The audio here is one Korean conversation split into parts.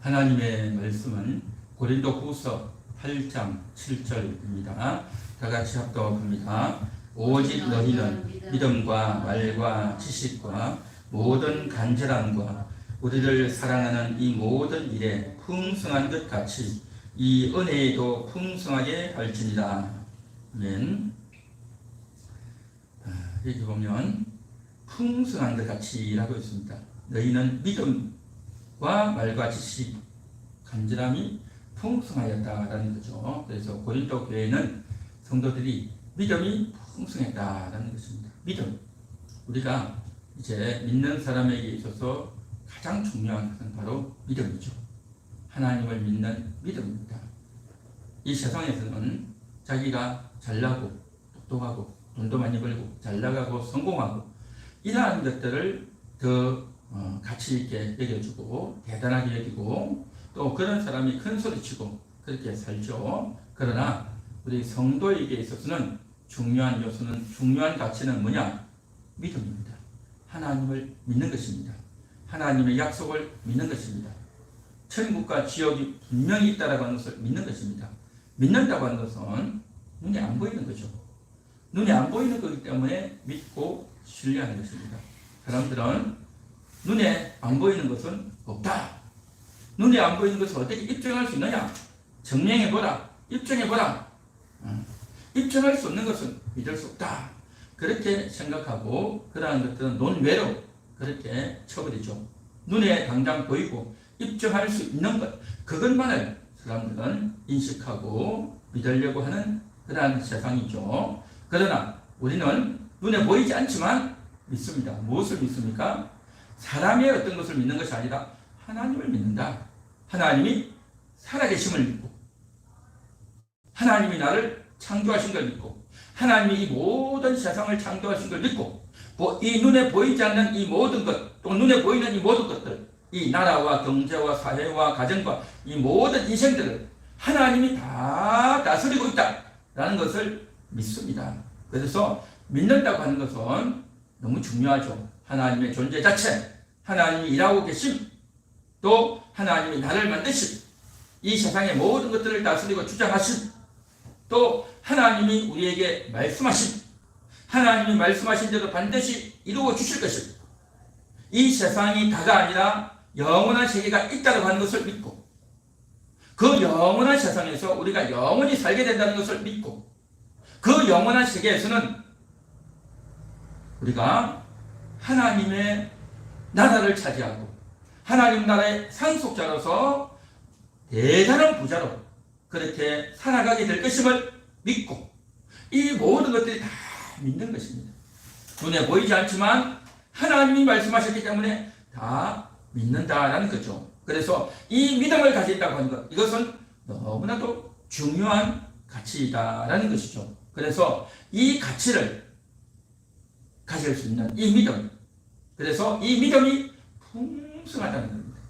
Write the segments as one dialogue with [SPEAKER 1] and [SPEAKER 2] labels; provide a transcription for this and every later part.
[SPEAKER 1] 하나님의 말씀은 고린도 후서 8장 7절입니다. 다 같이 합독합니다. 오직 너희는 믿음과 말과 지식과 모든 간절함과 우리를 사랑하는 이 모든 일에 풍성한 것 같이 이 은혜에도 풍성하게 할지니라. 아멘. 아, 여기 보면 풍성한 것 같이라고 있습니다. 너희는 믿음 과 말과 지식, 간절함이 풍성하였다라는 거죠. 그래서 고린도 교회는 성도들이 믿음이 풍성했다라는 것입니다. 믿음. 우리가 이제 믿는 사람에게 있어서 가장 중요한 것은 바로 믿음이죠. 하나님을 믿는 믿음입니다. 이 세상에서는 자기가 잘나고 똑똑하고 돈도 많이 벌고 잘나가고 성공하고 이러한 것들을 더 어, 가치 있게 여겨주고 대단하게 여기고 또 그런 사람이 큰 소리치고 그렇게 살죠. 그러나 우리 성도에게 있어서는 중요한 요소는 중요한 가치는 뭐냐? 믿음입니다. 하나님을 믿는 것입니다. 하나님의 약속을 믿는 것입니다. 천국과 지옥이 분명히 있다라고 하는 것을 믿는 것입니다. 믿는다고 하는 것은 눈에 안 보이는 거죠. 눈에 안 보이는 거기 때문에 믿고 신뢰하는 것입니다. 사람들은 눈에 안 보이는 것은 없다. 눈에 안 보이는 것을 어떻게 입증할 수 있느냐? 증명해보라. 입증해보라. 어. 입증할 수 없는 것은 믿을 수 없다. 그렇게 생각하고 그러한 것들은 논외로 그렇게 쳐버리죠. 눈에 당장 보이고 입증할 수 있는 것 그것만을 사람들은 인식하고 믿으려고 하는 그러한 세상이죠. 그러나 우리는 눈에 보이지 않지만 믿습니다. 무엇을 믿습니까? 사람의 어떤 것을 믿는 것이 아니라 하나님을 믿는다. 하나님이 살아계심을 믿고 하나님이 나를 창조하신 걸 믿고 하나님이 이 모든 세상을 창조하신 걸 믿고 이 눈에 보이지 않는 이 모든 것, 또 눈에 보이는 이 모든 것들, 이 나라와 경제와 사회와 가정과 이 모든 인생들을 하나님이 다 다스리고 있다라는 것을 믿습니다. 그래서 믿는다고 하는 것은 너무 중요하죠. 하나님의 존재 자체, 하나님이 일하고 계심, 또 하나님이 나를 만드신, 이 세상의 모든 것들을 다스리고 주장하신, 또 하나님이 우리에게 말씀하신, 하나님이 말씀하신 대로 반드시 이루어 주실 것입니다. 이 세상이 다가 아니라 영원한 세계가 있다고 하는 것을 믿고 그 영원한 세상에서 우리가 영원히 살게 된다는 것을 믿고 그 영원한 세계에서는 우리가 하나님의 나라를 차지하고 하나님 나라의 상속자로서 대단한 부자로 그렇게 살아가게 될 것임을 믿고 이 모든 것들이 다 믿는 것입니다. 눈에 보이지 않지만 하나님이 말씀하셨기 때문에 다 믿는다라는 거죠. 그래서 이 믿음을 가진다고 하는 것, 이것은 너무나도 중요한 가치이다라는 것이죠. 그래서 이 가치를 가질 수 있는 이 믿음, 그래서 이 믿음이 풍성하다는 겁니다.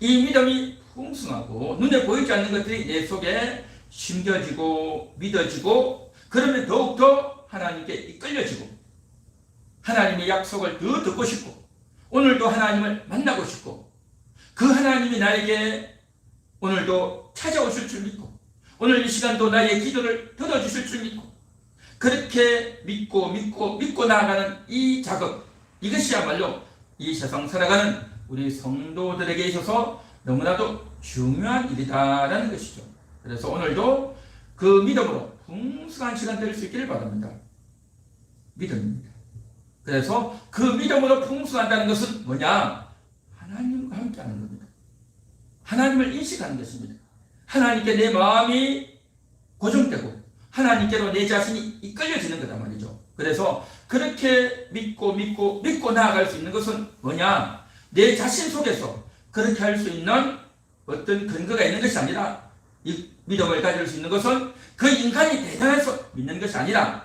[SPEAKER 1] 이 믿음이 풍성하고 눈에 보이지 않는 것들이 내 속에 심겨지고 믿어지고 그러면 더욱더 하나님께 이끌려지고 하나님의 약속을 더 듣고 싶고 오늘도 하나님을 만나고 싶고 그 하나님이 나에게 오늘도 찾아오실 줄 믿고 오늘 이 시간도 나의 기도를 들어주실 줄 믿고 그렇게 믿고 믿고 믿고 나아가는 이 작업 이것이야말로 이 세상 살아가는 우리 성도들에게 있어서 너무나도 중요한 일이다라는 것이죠. 그래서 오늘도 그 믿음으로 풍성한 시간 될 수 있기를 바랍니다. 믿음입니다. 그래서 그 믿음으로 풍성한다는 것은 뭐냐? 하나님과 함께 하는 겁니다. 하나님을 인식하는 것입니다. 하나님께 내 마음이 고정되고 하나님께로 내 자신이 이끌려지는 말이죠. 그래서 그렇게 믿고 믿고 믿고 나아갈 수 있는 것은 뭐냐? 내 자신 속에서 그렇게 할 수 있는 어떤 근거가 있는 것이 아니라 이 믿음을 가질 수 있는 것은 그 인간이 대단해서 믿는 것이 아니라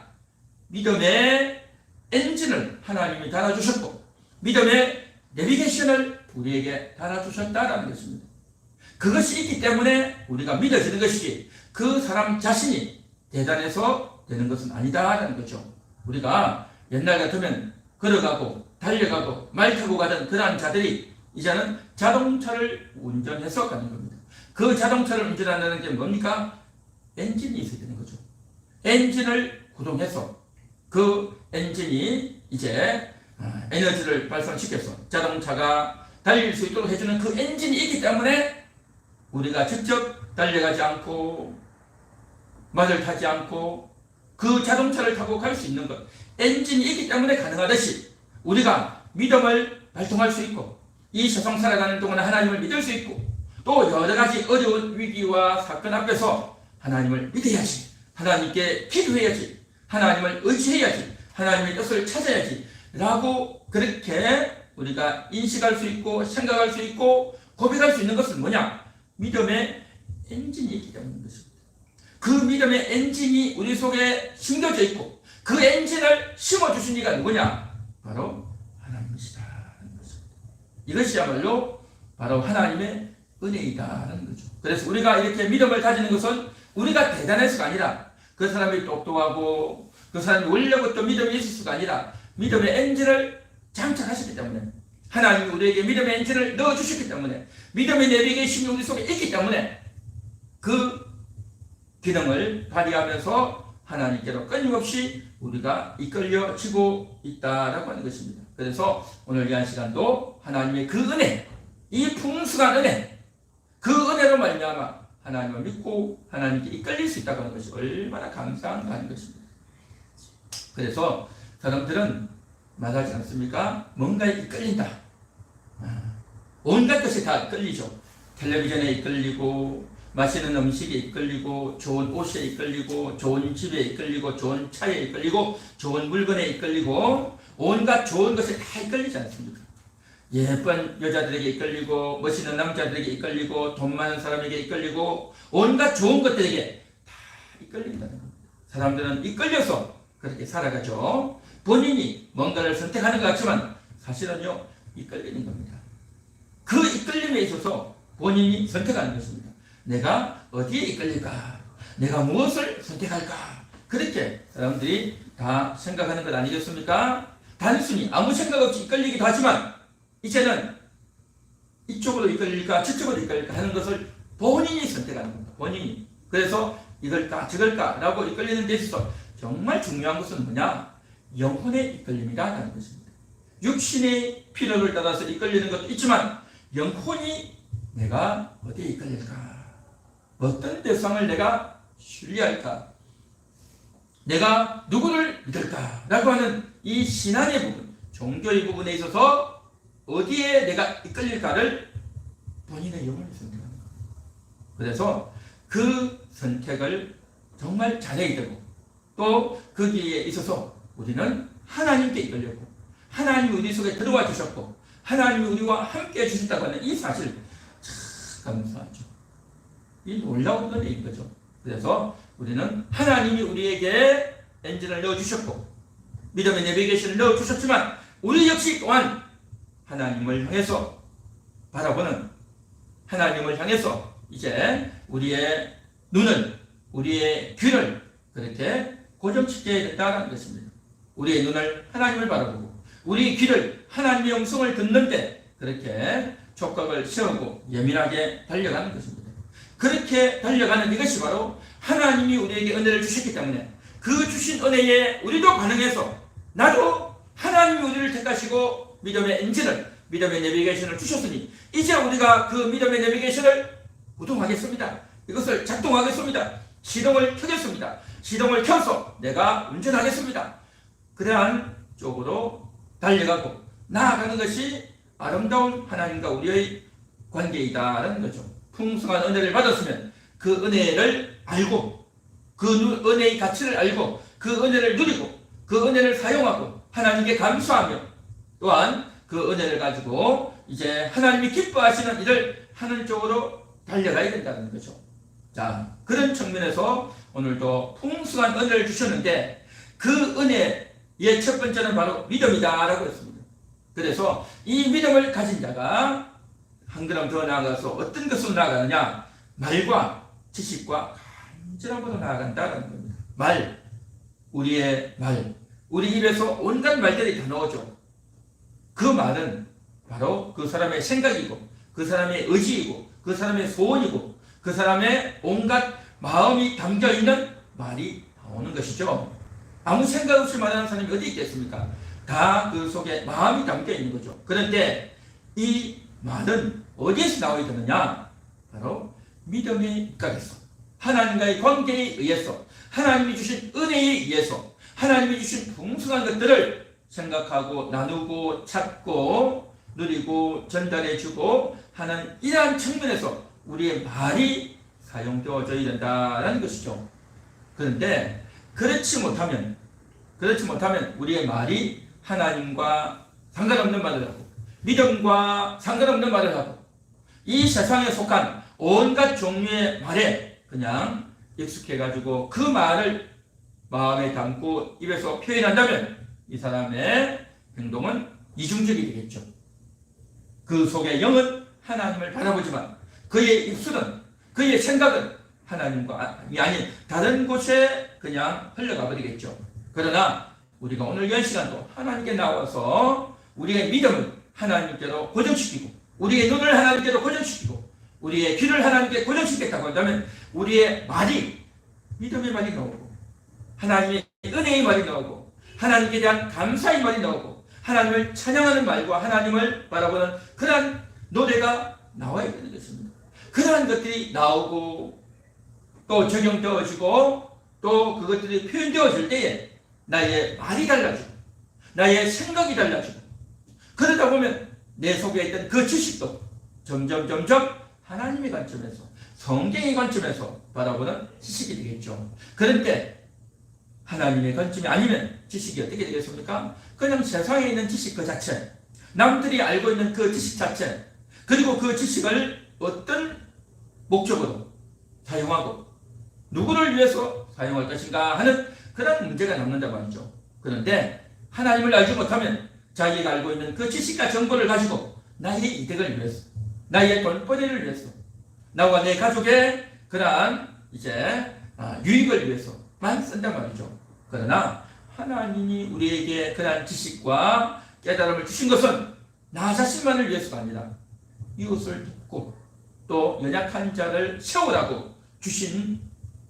[SPEAKER 1] 믿음의 엔진을 하나님이 달아주셨고 믿음의 내비게이션을 우리에게 달아주셨다라는 것입니다. 그것이 있기 때문에 우리가 믿어지는 것이지 그 사람 자신이 대단해서 되는 것은 아니다라는 거죠. 우리가 옛날 같으면 걸어가고 달려가고 말 타고 가던 그러한 자들이 이제는 자동차를 운전해서 가는 겁니다. 그 자동차를 운전하는 게 뭡니까? 엔진이 있어야 되는 거죠. 엔진을 구동해서 그 엔진이 이제 아, 에너지를 발산시켜서 자동차가 달릴 수 있도록 해주는 그 엔진이 있기 때문에 우리가 직접 달려가지 않고 말을 타지 않고 그 자동차를 타고 갈 수 있는 것. 엔진이 있기 때문에 가능하듯이 우리가 믿음을 발동할 수 있고 이 세상 살아가는 동안 하나님을 믿을 수 있고 또 여러 가지 어려운 위기와 사건 앞에서 하나님을 믿어야지. 하나님께 기도해야지. 하나님을 의지해야지. 하나님의 뜻을 찾아야지. 라고 그렇게 우리가 인식할 수 있고 생각할 수 있고 고백할 수 있는 것은 뭐냐? 믿음의 엔진이 있기 때문인 것입니다 그 믿음의 엔진이 우리 속에 심겨져 있고 그 엔진을 심어주신 이가 누구냐 바로 하나님이시다 이것이야말로 바로 하나님의 은혜이다라는 거죠. 그래서 우리가 이렇게 믿음을 가지는 것은 우리가 대단해서가 아니라 그 사람이 똑똑하고 그 사람이 원래부터 믿음이 있을 수가 아니라 믿음의 엔진을 장착하셨기 때문에 하나님이 우리에게 믿음의 엔진을 넣어주셨기 때문에 믿음의 내비게이션이 우리 속에 있기 때문에 그 기능을 발휘하면서 하나님께로 끊임없이 우리가 이끌려지고 있다라고 하는 것입니다. 그래서 오늘 이 한 시간도 하나님의 그 은혜, 이 풍성한 은혜, 그 은혜로 말미암아 하나님을 믿고 하나님께 이끌릴 수 있다고 하는 것이 얼마나 감사한가 하는 것입니다. 그래서 사람들은 말하지 않습니까? 뭔가에 이끌린다. 아, 온갖 것이 다 이끌리죠. 텔레비전에 이끌리고 맛있는 음식에 이끌리고 좋은 옷에 이끌리고 좋은 집에 이끌리고 좋은 차에 이끌리고 좋은 물건에 이끌리고 온갖 좋은 것에 다 이끌리지 않습니까? 예쁜 여자들에게 이끌리고 멋있는 남자들에게 이끌리고 돈 많은 사람에게 이끌리고 온갖 좋은 것들에게 다 이끌린다는 겁니다. 사람들은 이끌려서 그렇게 살아가죠. 본인이 뭔가를 선택하는 것 같지만 사실은요 이끌리는 겁니다. 그 이끌림에 있어서 본인이 선택하는 것입니다. 내가 어디에 이끌릴까? 내가 무엇을 선택할까? 그렇게 사람들이 다 생각하는 것 아니겠습니까? 단순히 아무 생각 없이 이끌리기도 하지만 이제는 이쪽으로 이끌릴까 저쪽으로 이끌릴까 하는 것을 본인이 선택하는 겁니다. 본인이. 그래서 이걸까 저걸까 라고 이끌리는 데 있어서 정말 중요한 것은 뭐냐? 영혼의 이끌림이다 하는 것입니다. 육신의 필요를 따라서 이끌리는 것도 있지만 영혼이 내가 어디에 이끌릴까? 어떤 대상을 내가 신뢰할까? 내가 누구를 믿을까? 라고 하는 이 신앙의 부분, 종교의 부분에 있어서 어디에 내가 이끌릴까를 본인의 영혼이 선택하는 거예요. 그래서 그 선택을 정말 잘해야 되고 또 거기에 있어서 우리는 하나님께 이끌려고 하나님이 우리 속에 들어와 주셨고 하나님이 우리와 함께 해주셨다고 하는 이 사실 참. 이 놀라운 은혜인 거죠. 그래서 우리는 하나님이 우리에게 엔진을 넣어주셨고 믿음의 내비게이션을 넣어주셨지만 우리 역시 또한 하나님을 향해서 바라보는 하나님을 향해서 이제 우리의 눈을 우리의 귀를 그렇게 고정시켜야 된다는 것입니다. 우리의 눈을 하나님을 바라보고 우리 귀를 하나님의 영성을 듣는데 그렇게 촉각을 세우고 예민하게 달려가는 것입니다. 그렇게 달려가는 이것이 바로 하나님이 우리에게 은혜를 주셨기 때문에 그 주신 은혜에 우리도 반응해서 나도 하나님이 우리를 택하시고 믿음의 엔진을 믿음의 내비게이션을 주셨으니 이제 우리가 그 믿음의 내비게이션을 구동하겠습니다. 이것을 작동하겠습니다. 시동을 켜겠습니다. 시동을 켜서 내가 운전하겠습니다. 그러한 쪽으로 달려가고 나아가는 것이 아름다운 하나님과 우리의 관계이다라는 거죠. 풍성한 은혜를 받았으면 그 은혜를 알고 그 은혜의 가치를 알고 그 은혜를 누리고 그 은혜를 사용하고 하나님께 감사하며 또한 그 은혜를 가지고 이제 하나님이 기뻐하시는 일을 하는 쪽으로 달려가야 된다는 거죠. 자, 그런 측면에서 오늘도 풍성한 은혜를 주셨는데 그 은혜의 첫 번째는 바로 믿음이다라고 했습니다. 그래서 이 믿음을 가진 자가 한 걸음 더 나아가서 어떤 것으로 나아가느냐? 말과 지식과 간절함으로 나아간다는 겁니다. 말, 우리의 말, 우리 입에서 온갖 말들이 다 나오죠. 그 말은 바로 그 사람의 생각이고 그 사람의 의지이고 그 사람의 소원이고 그 사람의 온갖 마음이 담겨 있는 말이 나오는 것이죠. 아무 생각 없이 말하는 사람이 어디 있겠습니까? 다 그 속에 마음이 담겨 있는 거죠. 그런데 이 말은 어디에서 나오게 되느냐? 바로 믿음의 입각에서 하나님과의 관계에 의해서 하나님이 주신 은혜에 의해서 하나님이 주신 풍성한 것들을 생각하고 나누고 찾고 누리고 전달해주고 하는 이러한 측면에서 우리의 말이 사용되어져야 된다라는 것이죠. 그런데 그렇지 못하면 그렇지 못하면 우리의 말이 하나님과 상관없는 말을 하고 믿음과 상관없는 말을 하고 이 세상에 속한 온갖 종류의 말에 그냥 익숙해가지고 그 말을 마음에 담고 입에서 표현한다면 이 사람의 행동은 이중적이 되겠죠. 그 속에 영은 하나님을 바라보지만 그의 입술은 그의 생각은 하나님과 아닌 다른 곳에 그냥 흘러가 버리겠죠. 그러나 우리가 오늘 이 시간도 하나님께 나와서 우리의 믿음을 하나님께로 고정시키고 우리의 눈을 하나님께로 고정시키고 우리의 귀를 하나님께 고정시켰다고 한다면 우리의 말이 믿음의 말이 나오고 하나님의 은혜의 말이 나오고 하나님께 대한 감사의 말이 나오고 하나님을 찬양하는 말과 하나님을 바라보는 그러한 노래가 나와야 되는 것입니다. 그러한 것들이 나오고 또 적용되어지고 또 그것들이 표현되어질 때에 나의 말이 달라지고 나의 생각이 달라지고 그러다 보면 내 속에 있던 그 지식도 점점 점점 하나님의 관점에서 성경의 관점에서 바라보는 지식이 되겠죠. 그런데 하나님의 관점이 아니면 지식이 어떻게 되겠습니까? 그냥 세상에 있는 지식 그 자체, 남들이 알고 있는 그 지식 자체, 그리고 그 지식을 어떤 목적으로 사용하고 누구를 위해서 사용할 것인가 하는 그런 문제가 남는다 말이죠. 그런데 하나님을 알지 못하면 자기가 알고 있는 그 지식과 정보를 가지고 나의 이득을 위해서, 나의 돈벌이를 위해서, 나와 내 가족의 그러한 이제 아, 유익을 위해서만 쓴단 말이죠. 그러나 하나님이 우리에게 그러한 지식과 깨달음을 주신 것은 나 자신만을 위해서가 아니라 이웃을 돕고 또 연약한 자를 세우라고 주신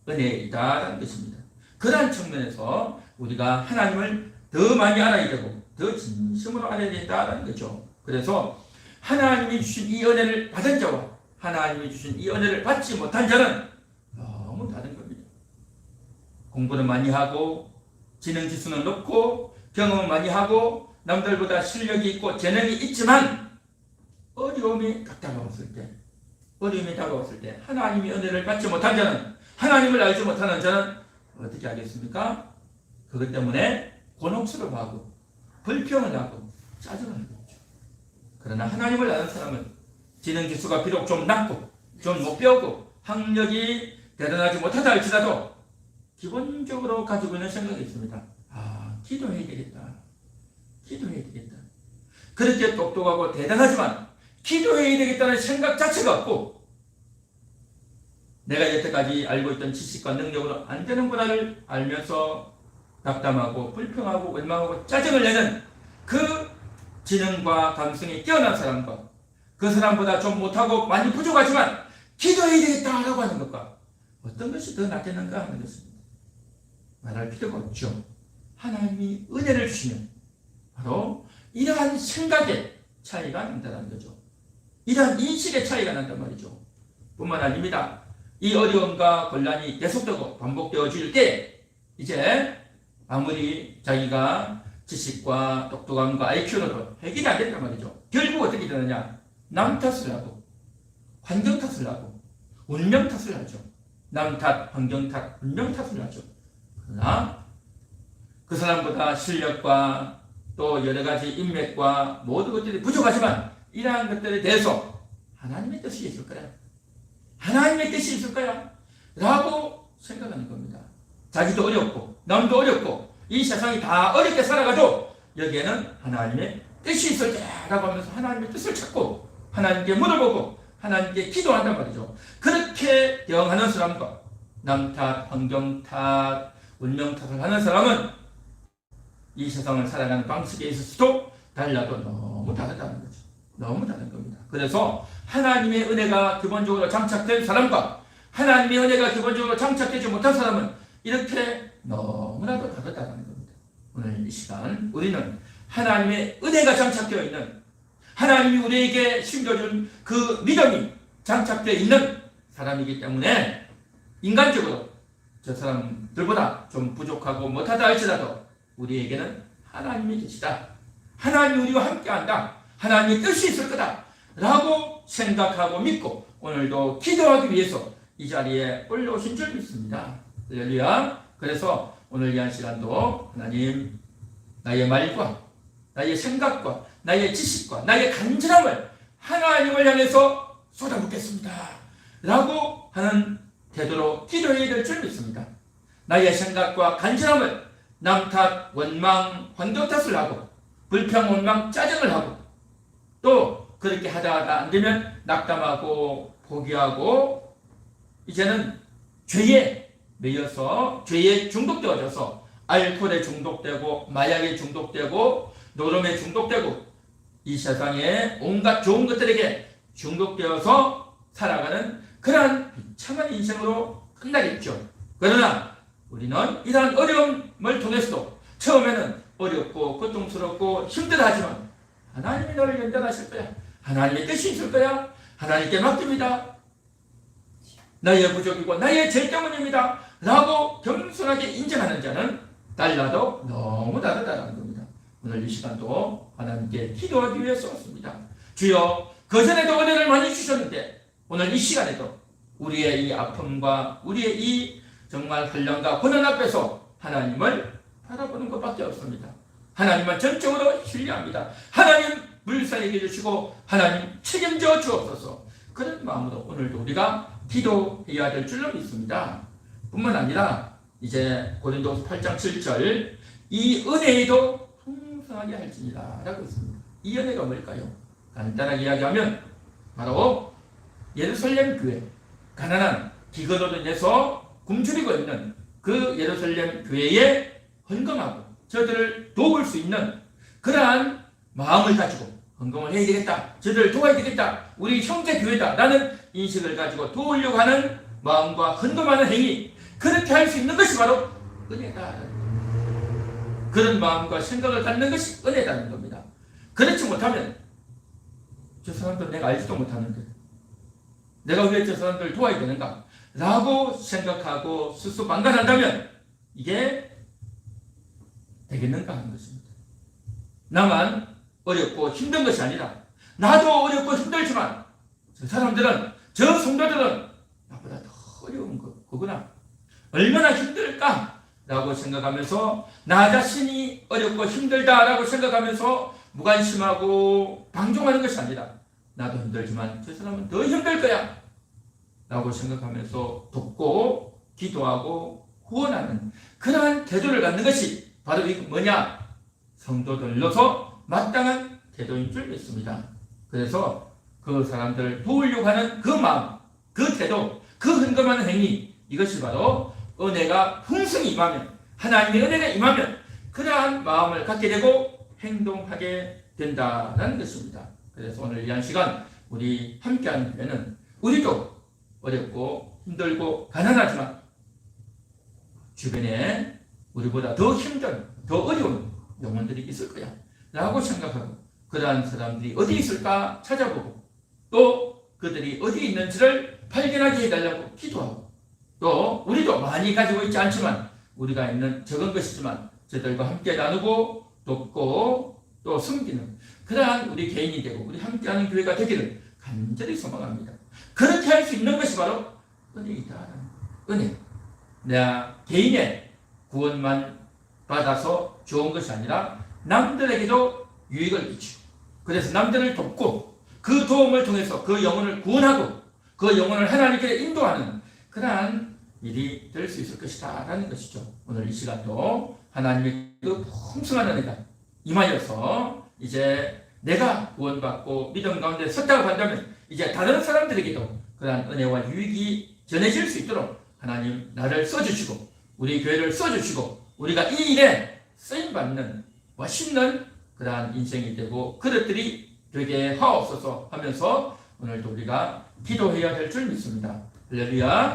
[SPEAKER 1] 은혜이다라는 것입니다. 그러한 측면에서 우리가 하나님을 더 많이 알아야 되고 더 진심으로 알아야 된다는 거죠. 그래서 하나님이 주신 이 은혜를 받은 자와 하나님이 주신 이 은혜를 받지 못한 자는 너무 다른 겁니다. 공부는 많이 하고 지능 지수는 높고 경험은 많이 하고 남들보다 실력이 있고 재능이 있지만 어려움이 딱 다가왔을 때 어려움이 다가왔을 때 하나님의 은혜를 받지 못한 자는 하나님을 알지 못하는 자는 어떻게 하겠습니까? 그것 때문에 곤혹스러워하고 불평을 하고 짜증을 내죠. 그러나 하나님을 아는 사람은 지능 지수가 비록 좀 낮고 좀 못 배우고 학력이 대단하지 못하다 할지라도 기본적으로 가지고 있는 생각이 있습니다. 아, 기도해야 되겠다. 기도해야 되겠다. 그렇게 똑똑하고 대단하지만 기도해야 되겠다는 생각 자체가 없고 내가 여태까지 알고 있던 지식과 능력으로 안 되는구나를 알면서 답답하고 불평하고 원망하고 짜증을 내는 그 지능과 감성이 뛰어난 사람과 그 사람보다 좀 못하고 많이 부족하지만 기도해야 되겠다라고 하는 것과 어떤 것이 더 낫겠는가 하는 것입니다. 말할 필요가 없죠. 하나님이 은혜를 주시면 바로 이러한 생각의 차이가 난다는 거죠. 이러한 인식의 차이가 난단 말이죠. 뿐만 아닙니다. 이 어려움과 곤란이 계속되고 반복되어질 때 이제 아무리 자기가 지식과 똑똑함과 IQ로 해결이 안 된단 말이죠. 결국 어떻게 되느냐? 남 탓을 하고 환경 탓을 하고 운명 탓을 하죠. 남 탓, 환경 탓, 운명 탓을 하죠. 그러나 그 사람보다 실력과 또 여러 가지 인맥과 모든 것들이 부족하지만 이러한 것들에 대해서 하나님의 뜻이 있을 거야. 하나님의 뜻이 있을 거야. 라고 생각하는 겁니다. 자기도 어렵고 남도 어렵고 이 세상이 다 어렵게 살아가도 여기에는 하나님의 뜻이 있을 때라고 하면서 하나님의 뜻을 찾고 하나님께 물어보고 하나님께 기도한단 말이죠. 그렇게 대응하는 사람과 남 탓, 환경 탓, 운명 탓을 하는 사람은 이 세상을 살아가는 방식에 있어서도 달라도 너무 다르다는 거죠. 너무 다른 겁니다. 그래서 하나님의 은혜가 기본적으로 장착된 사람과 하나님의 은혜가 기본적으로 장착되지 못한 사람은 이렇게 너무나도 다르다는 겁니다. 오늘 이 시간 우리는 하나님의 은혜가 장착되어 있는 하나님이 우리에게 심겨준 그 믿음이 장착되어 있는 사람이기 때문에 인간적으로 저 사람들보다 좀 부족하고 못하다 할지라도 우리에게는 하나님이 계시다. 하나님이 우리와 함께한다. 하나님의 뜻이 있을 거다. 라고 생각하고 믿고 오늘도 기도하기 위해서 이 자리에 올라오신 줄 믿습니다. 할렐루야. 그래서 오늘 이한 시간도 하나님 나의 말과 나의 생각과 나의 지식과 나의 간절함을 하나님을 향해서 쏟아붓겠습니다. 라고 하는 태도로 기도해야 될 줄 믿습니다. 나의 생각과 간절함을 남탓, 원망, 환경 탓을 하고 불평, 원망, 짜증을 하고 또 그렇게 하다 하다 안 되면 낙담하고 포기하고 이제는 죄에 매여서 죄에 중독되어져서 알코올에 중독되고 마약에 중독되고 노름에 중독되고 이 세상에 온갖 좋은 것들에게 중독되어서 살아가는 그러한 비참한 인생으로 끝나겠죠. 그러나 우리는 이러한 어려움을 통해서도 처음에는 어렵고 고통스럽고 힘들어 하지만 하나님이 너를 연단하실 거야. 하나님의 뜻이 있을 거야. 하나님께 맡깁니다. 나의 부족이고 나의 죄 때문입니다. 라고 겸손하게 인정하는 자는 달라도 너무 다르다는 겁니다. 오늘 이 시간도 하나님께 기도하기 위해서 왔습니다. 주여, 그전에도 은혜를 많이 주셨는데 오늘 이 시간에도 우리의 이 아픔과 우리의 이 정말 환란과 고난 앞에서 하나님을 바라보는 것밖에 없습니다. 하나님만 전적으로 신뢰합니다. 하나님 물살에 주시고 하나님 책임져 주옵소서. 그런 마음으로 오늘도 우리가 기도해야 될 줄로 믿습니다. 뿐만 아니라 이제 고린도서 8장 7절 이 은혜에도 풍성하게 할지니라 라고 있습니다. 이 은혜가 뭘까요? 간단하게 이야기하면 바로 예루살렘 교회 가난한 인해서 굶주리고 있는 그 예루살렘 교회에 헌금하고 저들을 도울 수 있는 그러한 마음을 가지고 헌금을 해야 되겠다. 저들을 도와야 되겠다. 우리 형제 교회다. 라는 인식을 가지고 도우려고 하는 마음과 헌금하는 행위 그렇게 할 수 있는 것이 바로 은혜다. 그런 마음과 생각을 갖는 것이 은혜다는 겁니다. 그렇지 못하면 저 사람들 내가 알지도 못하는데 내가 왜 저 사람들을 도와야 되는가? 라고 생각하고 스스로 망간한다면 이게 되겠는가 하는 것입니다. 나만 어렵고 힘든 것이 아니라 나도 어렵고 힘들지만 저 사람들은 저 성도들은 나보다 더 어려운 거 그구나. 얼마나 힘들까? 라고 생각하면서 나 자신이 어렵고 힘들다라고 생각하면서 무관심하고 방종하는 것이 아니라 나도 힘들지만 저 사람은 더 힘들 거야. 라고 생각하면서 돕고 기도하고 후원하는 그러한 태도를 갖는 것이 바로 이 뭐냐? 성도들로서 마땅한 태도인 줄 믿습니다. 그래서 그 사람들을 도우려고 하는 그 마음, 그 태도, 그 헌금하는 행위 이것이 바로 은혜가 풍성히 임하면 하나님의 은혜가 임하면 그러한 마음을 갖게 되고 행동하게 된다는 것입니다. 그래서 오늘 이한 시간 우리 함께하는 교회는 우리도 어렵고 힘들고 가난하지만 주변에 우리보다 더 힘든, 더 어려운 영혼들이 있을 거야. 라고 생각하고 그러한 사람들이 어디 있을까 찾아보고 또 그들이 어디 있는지를 발견하게 해달라고 기도하고 또 우리도 많이 가지고 있지 않지만 우리가 있는 적은 것이지만 저들과 함께 나누고 돕고 또 섬기는 그러한 우리 개인이 되고 우리 함께하는 교회가 되기를 간절히 소망합니다. 그렇게 할 수 있는 것이 바로 은혜이다. 은혜. 내가 개인의 구원만 받아서 좋은 것이 아니라 남들에게도 유익을 미치고 그래서 남들을 돕고 그 도움을 통해서 그 영혼을 구원하고 그 영혼을 하나님께 인도하는 그러한 일이 될 수 있을 것이다 라는 것이죠. 오늘 이 시간도 하나님의 그 풍성한 은혜가 임하여서 이제 내가 구원받고 믿음 가운데 섰다고 한다면 이제 다른 사람들에게도 그러한 은혜와 유익이 전해질 수 있도록 하나님 나를 써주시고 우리 교회를 써주시고 우리가 이 일에 쓰임받는 멋있는 그러한 인생이 되고 그릇들이 되게 하옵소서 하면서 오늘도 우리가 기도해야 될 줄 믿습니다. 할렐루야.